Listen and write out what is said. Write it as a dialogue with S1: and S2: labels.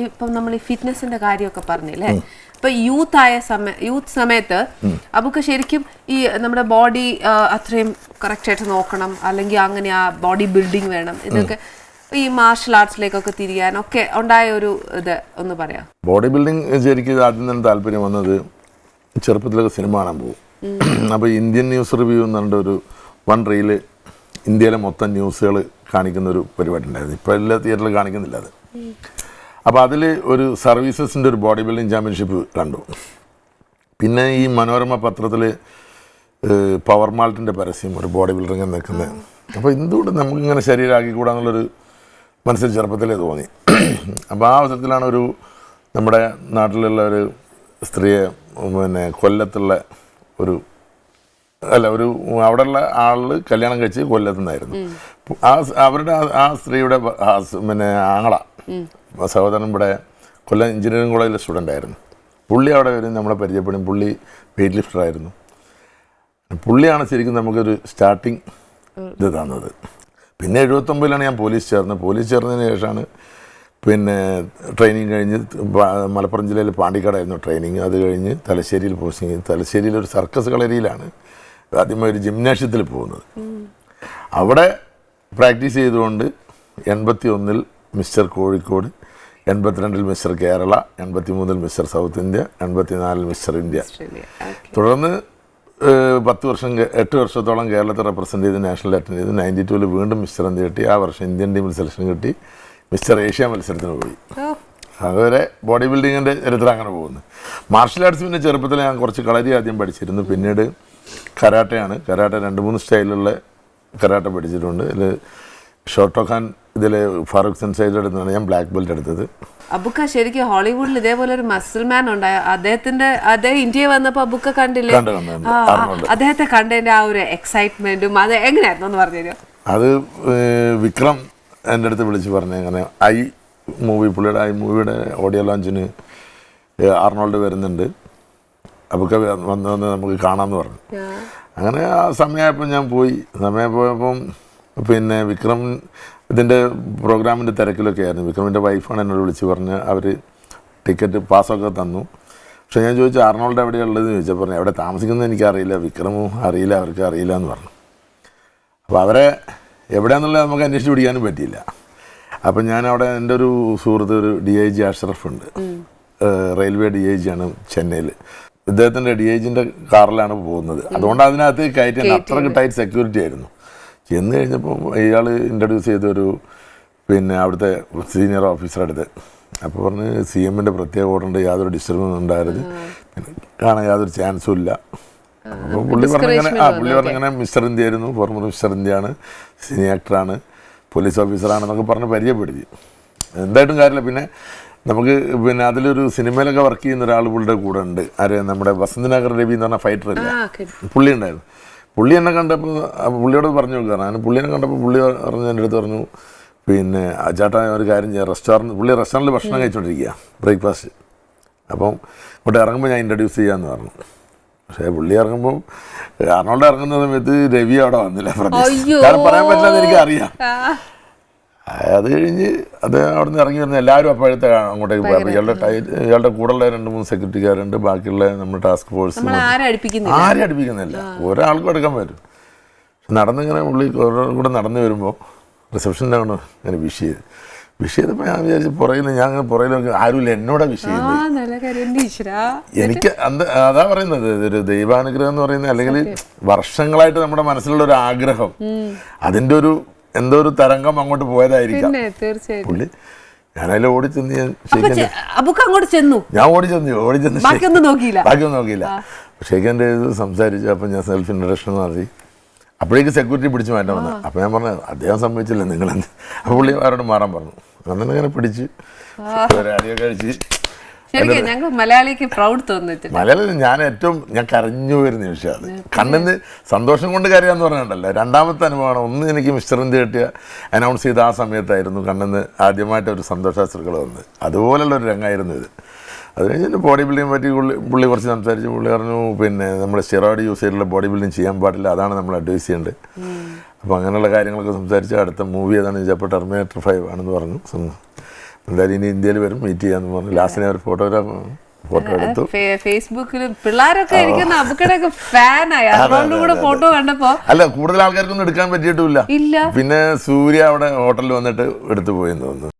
S1: ഇപ്പം നമ്മൾ ഈ ഫിറ്റ്നസിന്റെ കാര്യമൊക്കെ പറഞ്ഞില്ലേ? ഇപ്പൊ യൂത്ത് ആയ സമയ യൂത്ത് സമയത്ത് നമുക്ക് ശരിക്കും ഈ നമ്മുടെ ബോഡി അത്രയും കറക്റ്റ് ആയിട്ട് നോക്കണം. അല്ലെങ്കിൽ അങ്ങനെ ആ ബോഡി ബിൽഡിംഗ് വേണം. ഇതൊക്കെ ഈ മാർഷൽ ആർട്സിലേക്കൊക്കെ തിരിയാനൊക്കെ ഉണ്ടായ ഒരു ഇത് ഒന്ന് പറയാം.
S2: ബോഡി ബിൽഡിംഗ് ശരിക്കും ആദ്യം തന്നെ താല്പര്യം വന്നത് ചെറുപ്പത്തിലൊക്കെ സിനിമ കാണാൻ പോകും. അപ്പോൾ ഇന്ത്യൻ ന്യൂസ് റിവ്യൂ എന്ന് പറഞ്ഞ ഒരു വൺ റീൽ ഇന്ത്യയിലെ മൊത്തം ന്യൂസുകൾ കാണിക്കുന്ന ഒരു പരിപാടി ഉണ്ടായിരുന്നു. ഇപ്പോൾ എല്ലാ തിയേറ്ററിലും കാണിക്കുന്നില്ല അത്. അപ്പോൾ അതിൽ ഒരു സർവീസസിന്റെ ഒരു ബോഡി ബിൽഡിംഗ് ചാമ്പ്യൻഷിപ്പ് കണ്ടു. പിന്നെ ഈ മനോരമ പത്രത്തിൽ പവർ മാൾട്ടിന്റെ പരസ്യം ഒരു ബോഡി ബിൽഡറിങ്ങനെ നിൽക്കുന്നത് അപ്പോൾ എന്തുകൊണ്ട് നമുക്കിങ്ങനെ ശരീരമാക്കിക്കൂടാന്നുള്ളൊരു മനസ്സിൽ ചെറുപ്പത്തിലേ തോന്നി. അപ്പോൾ ആ അവസരത്തിലാണ് ഒരു നമ്മുടെ നാട്ടിലുള്ള ഒരു സ്ത്രീയെ പിന്നെ കൊല്ലത്തുള്ള ഒരു അല്ല ഒരു അവിടെയുള്ള ആൾ കല്യാണം കഴിച്ച് കൊല്ലത്തുനിന്നായിരുന്നു. ആ അവരുടെ ആ- സ്ത്രീയുടെ പിന്നെ ആങ്ങള. സഹോദരൻ ഇവിടെ കൊല്ലം എഞ്ചിനീയറിംഗ് കോളേജിലെ സ്റ്റുഡന്റ് ആയിരുന്നു. പുള്ളി അവിടെ വരും നമ്മളെ പരിചയപ്പെടും. പുള്ളി വെയിറ്റ് ലിഫ്റ്റർ ആയിരുന്നു. പുള്ളിയാണ് ശരിക്കും നമുക്കൊരു സ്റ്റാർട്ടിങ് ഇത് തന്നത്. പിന്നെ എഴുപത്തൊമ്പതിലാണ് ഞാൻ പോലീസ് ചേർന്നത്. പോലീസ് ചേർന്നതിന് ശേഷമാണ് പിന്നെ ട്രെയിനിങ് കഴിഞ്ഞ് മലപ്പുറം ജില്ലയിൽ പാണ്ടിക്കാടായിരുന്നു ട്രെയിനിങ് അത് കഴിഞ്ഞ് തലശ്ശേരിയിൽ പോസ്റ്റിങ് തലശ്ശേരിയിൽ ഒരു സർക്കസ് കളരിയിലാണ് ആദ്യമായി ഒരു ജിംനാഷ്യത്തിൽ പോകുന്നത്. അവിടെ പ്രാക്ടീസ് ചെയ്തുകൊണ്ട് എൺപത്തി ഒന്നിൽ മിസ്റ്റർ കോഴിക്കോട് എൺപത്തിരണ്ടിൽ മിസ്റ്റർ കേരള എൺപത്തി മൂന്നിൽ മിസ്റ്റർ സൗത്ത് ഇന്ത്യ എൺപത്തിനാലിൽ മിസ്റ്റർ ഇന്ത്യ. തുടർന്ന് പത്ത് വർഷം എട്ട് വർഷത്തോളം കേരളത്തെ റെപ്രസെന്റ് ചെയ്ത് നാഷണൽ അറ്റൻഡ് ചെയ്ത് നയന്റി ടൂവിൽ വീണ്ടും മിസ്റ്റർ ഇന്ത്യ കിട്ടി? ആ വർഷം ഇന്ത്യൻ ടീമിൽ സെലക്ഷൻ കിട്ടി. മിസ്റ്റർ ഏഷ്യ മത്സരത്തിന് പോയി. അതുവരെ ബോഡി ബിൽഡിങ്ങിന്റെ ചരിത്രം അങ്ങനെ പോകുന്നു. മാർഷൽ ആർട്സ് പിന്നെ ചെറുപ്പത്തിൽ ഞാൻ കുറച്ച് കളരി ആദ്യം പഠിച്ചിരുന്നു. പിന്നീട് കരാട്ടയാണ്. കരാട്ട രണ്ട് മൂന്ന് സ്റ്റൈലുള്ള കരാട്ട പഠിച്ചിട്ടുണ്ട്. ഇതിൽ ഷോട്ടോ ഖാൻ ഇതിൽ ഫാറൂഖ് സെൻസൈഡ് എടുത്താണ് ഞാൻ ബ്ലാക്ക് ബെൽറ്റ് എടുത്തത്.
S1: അബുക്ക ശരിക്കും ഹോളിവുഡിൽ ഇതേപോലെ ഒരു മസിൽമാൻ ഉണ്ടായ അദ്ദേഹത്തിന്റെ അദ്ദേഹം ഇന്ത്യയിൽ വന്നപ്പോ അബുക്ക കണ്ടില്ലേ. അദ്ദേഹത്തെ കണ്ടതിന്റെ ആ ഒരു എക്സൈറ്റ്മെന്റും അത് എങ്ങനെയായിരുന്നു എന്ന് പറഞ്ഞു
S2: അത് വിക്രം എന്റെ അടുത്ത് വിളിച്ച് പറഞ്ഞു അങ്ങനെ ഐ മൂവി പുള്ളിയുടെ ഐ മൂവിയുടെ ഓഡിയോ ലോഞ്ചിന് അർണോൾഡ് വരുന്നുണ്ട്. അപ്പൊക്കെ വന്ന് വന്ന് നമുക്ക് കാണാമെന്ന് പറഞ്ഞു. അങ്ങനെ ആ സമയമായപ്പോൾ ഞാൻ പോയി. സമയം പോയപ്പം പിന്നെ വിക്രം ഇതിന്റെ പ്രോഗ്രാമിന്റെ തിരക്കിലൊക്കെ ആയിരുന്നു. വിക്രമിന്റെ വൈഫാണ് എന്നോട് വിളിച്ച് പറഞ്ഞ് അവർ ടിക്കറ്റ് പാസ്സൊക്കെ തന്നു. പക്ഷേ ഞാൻ ചോദിച്ചു അർണോൾഡ് എവിടെയുള്ളതെന്ന് ചോദിച്ചാൽ പറഞ്ഞു എവിടെ താമസിക്കുന്നത് എനിക്കറിയില്ല വിക്രമും അറിയില്ല അവർക്ക് അറിയില്ല എന്ന് പറഞ്ഞു. അപ്പോൾ അവരെ എവിടെയാണെന്നുള്ളത് നമുക്ക് അന്വേഷിച്ച് പിടിക്കാനും പറ്റിയില്ല. അപ്പം ഞാൻ അവിടെ എന്റെ ഒരു സുഹൃത്ത് ഒരു ഡി ഐ ജി അഷ്റഫ് ഉണ്ട്. റെയിൽവേ ഡി ഐ ജി ആണ് ചെന്നൈയിൽ ഇദ്ദേഹത്തിന്റെ ഡി ഐ ജിന്റെ കാറിലാണ് പോകുന്നത്. അതുകൊണ്ട് അതിനകത്ത് കയറ്റി അത്രയ്ക്ക് ടൈറ്റ് സെക്യൂരിറ്റി ആയിരുന്നു. ചെന്ന് കഴിഞ്ഞപ്പോൾ ഇയാൾ ഇൻട്രൊഡ്യൂസ് ചെയ്തൊരു പിന്നെ അവിടുത്തെ സീനിയർ ഓഫീസറെ അടുത്ത്. അപ്പോൾ പറഞ്ഞ് സി എമ്മിന്റെ പ്രത്യേക ഉണ്ട് യാതൊരു ഡിസ്റ്റർബൻസ് ഉണ്ടാകരുത് പിന്നെ കാണാൻ യാതൊരു ചാൻസും ഇല്ല. അപ്പോൾ പുള്ളി പറഞ്ഞങ്ങനെ ആ പുള്ളി പറഞ്ഞങ്ങനെ മിസ്റ്റർ ഇന്ത്യ ആയിരുന്നു ഫോർമർ മിസ്റ്റർ ഇന്ത്യയാണ് സിനി ആക്ടറാണ് പോലീസ് ഓഫീസറാണെന്നൊക്കെ പറഞ്ഞ് പരിചയപ്പെടുത്തി. എന്തായിട്ടും കാര്യമില്ല. പിന്നെ നമുക്ക് പിന്നെ അതിലൊരു സിനിമയിലൊക്കെ വർക്ക് ചെയ്യുന്ന ഒരാൾ പുള്ളിയുടെ കൂടെ ഉണ്ട്. ആര്? നമ്മുടെ വസന്തനഗർ രവി എന്ന് പറഞ്ഞ ഫൈറ്റർ
S1: അല്ല
S2: പുള്ളി ഉണ്ടായിരുന്നു. പുള്ളി എന്നെ കണ്ടപ്പോൾ പുള്ളിയോട് പറഞ്ഞു നോക്കുകയാണ് ഞാൻ പുള്ളിനെ കണ്ടപ്പോൾ പുള്ളി പറഞ്ഞു എന്റെ അടുത്ത് പറഞ്ഞു പിന്നെ "ആ ചേട്ടാ ഒരു കാര്യം ചെയ്യാം. റെസ്റ്റോറന്റ് പുള്ളി റെസ്റ്റോറന്റിൽ ഭക്ഷണം കഴിച്ചുകൊണ്ടിരിക്കുക ബ്രേക്ക്ഫാസ്റ്റ് അപ്പം ഇങ്ങോട്ട് ഇറങ്ങുമ്പോൾ ഞാൻ ഇൻട്രൊഡ്യൂസ് ചെയ്യാമെന്ന് പറഞ്ഞു. പക്ഷേ പുള്ളി ഇറങ്ങുമ്പോൾ അർണോൾഡ് ഇറങ്ങുന്ന സമയത്ത് രവി അവിടെ വന്നില്ല. കാരണം പറയാൻ പറ്റില്ലെന്ന് എനിക്ക് അറിയാം
S1: ആ,
S2: അത് കഴിഞ്ഞ് അത് അവിടെ നിന്ന് ഇറങ്ങി വരുന്ന എല്ലാവരും അപ്പോഴത്തെ അങ്ങോട്ടേക്ക് പോയി. ഇയാളുടെ ഇയാളുടെ കൂടെയുള്ള രണ്ട് മൂന്ന് സെക്യൂരിറ്റിക്കാരുണ്ട് ബാക്കിയുള്ള നമ്മുടെ ടാസ്ക് ഫോഴ്സ്
S1: ആരും അടുപ്പിക്കുന്നില്ല?
S2: ഒരാൾക്കും എടുക്കാൻ പറ്റും. നടന്നിങ്ങനെ ഉള്ളിൽ കൂടെ നടന്നു വരുമ്പോൾ റിസപ്ഷനിലാണ് ഇങ്ങനെ വിഷ് ചെയ്ത്. വിഷ് ചെയ്തപ്പോൾ ഞാൻ വിചാരിച്ചു പുറകിൽ ഞാൻ അങ്ങനെ പുറയിലൊക്കെ ആരുമില്ല എന്നോടാ വിഷ് ചെയ്യുന്നത്. എനിക്ക് അന്ത അതാ പറയുന്നത് ഇതൊരു ദൈവാനുഗ്രഹം എന്ന് പറയുന്നത് അല്ലെങ്കിൽ വർഷങ്ങളായിട്ട് നമ്മുടെ മനസ്സിലുള്ള ഒരു ആഗ്രഹം. അതിന്റെ ഒരു എന്തോ ഒരു തരംഗം അങ്ങോട്ട് പോയതായിരിക്കാം.
S1: പിന്നെ തീർച്ചയായിട്ടും.
S2: പുള്ളി ഞാനതിൽ ഓടി ചെന്ന് ഞാൻ ഷെയ്ഖ്
S1: അബുക്ക അങ്ങോട്ട് ചെന്നു?
S2: ഞാൻ ഓടി ചെന്നു ഓടി ചെന്ന്
S1: ബാക്കിയൊന്നും നോക്കിയില്ല?
S2: ബാക്കിയൊന്നും നോക്കിയില്ല. ഷെയ്ഖിന്റെ ഇത് സംസാരിച്ചു അപ്പം ഞാൻ സെൽഫ് ഇൻട്രഡക്ഷൻ നടത്തി. അപ്പോഴേക്ക് സെക്യൂരിറ്റി പിടിച്ച് മാറ്റാൻ വന്നു. അപ്പം ഞാൻ പറഞ്ഞു അദ്ദേഹം സമ്മതിച്ചില്ല നിങ്ങൾ എന്ത് അപ്പോൾ പുള്ളി അവരോട് മാറാൻ പറഞ്ഞു. അങ്ങനെ അങ്ങനെ പിടിച്ച് ഒരു അടിയൊക്കെ കഴിച്ച്
S1: ശരിക്കും ഞങ്ങൾ മലയാളിക്ക് പ്രൗഡ്
S2: മലയാളം ഞാൻ ഏറ്റവും ഞാൻ കരഞ്ഞു വരുന്ന നിമിഷം അത്. കണ്ണിന്ന് സന്തോഷം കൊണ്ട് കരയാന്ന് പറഞ്ഞിട്ടുണ്ടല്ലോ രണ്ടാമത്തെ അനുഭവമാണ് ഒന്ന് എനിക്ക് മിസ്റ്റർ ഇന്ത്യ കിട്ടിയ അനൗൺസ് ചെയ്ത ആ സമയത്തായിരുന്നു കണ്ണിന് ആദ്യമായിട്ട് ഒരു സന്തോഷാശ്രുക്കൾ വന്നത്. അതുപോലുള്ള ഒരു രംഗമായിരുന്നു ഇത്. അത് കഴിഞ്ഞ് ബോഡി ബിൽഡിംഗ് പറ്റി പുള്ളി പുള്ളി കുറച്ച് സംസാരിച്ച് പുള്ളി പറഞ്ഞു പിന്നെ നമ്മൾ സ്റ്റിറോയിഡ് യൂസ് ചെയ്തിട്ടുള്ള ബോഡി ബിൽഡിംഗ് ചെയ്യാൻ പാടില്ല. അതാണ് നമ്മൾ അഡ്വൈസ് ചെയ്യേണ്ടത്. അപ്പോൾ അങ്ങനെയുള്ള കാര്യങ്ങളൊക്കെ സംസാരിച്ച് അടുത്ത മൂവി ഏതാണെന്ന് ചോദിച്ചപ്പോൾ ടെർമിനേറ്റർ ഫൈവ് ആണെന്ന് പറഞ്ഞു. എന്തായാലും ഇനി ഇന്ത്യയിൽ വരും മീറ്റ് ചെയ്യാന്ന് പറഞ്ഞു. ലാസ്റ്റിനെ ഒരു ഫോട്ടോഗ്രാഫ് ഫോട്ടോ എടുത്തു.
S1: ഫേ- ഫേസ്ബുക്കിലും പിള്ളേരൊക്കെ ഇരിക്കുന്ന അബുക്കടൊക്കെ ഫാനായി അതുകൊണ്ട് കൂടെ ഫോട്ടോ കണ്ടപ്പോ
S2: അല്ല കൂടുതൽ ആൾക്കാർക്കൊന്നും എടുക്കാൻ പറ്റിയിട്ടില്ല.
S1: ഇല്ല.
S2: പിന്നെ സൂര്യ അവിടെ ഹോട്ടലിൽ വന്നിട്ട് എടുത്തു പോയെന്ന് തോന്നുന്നു.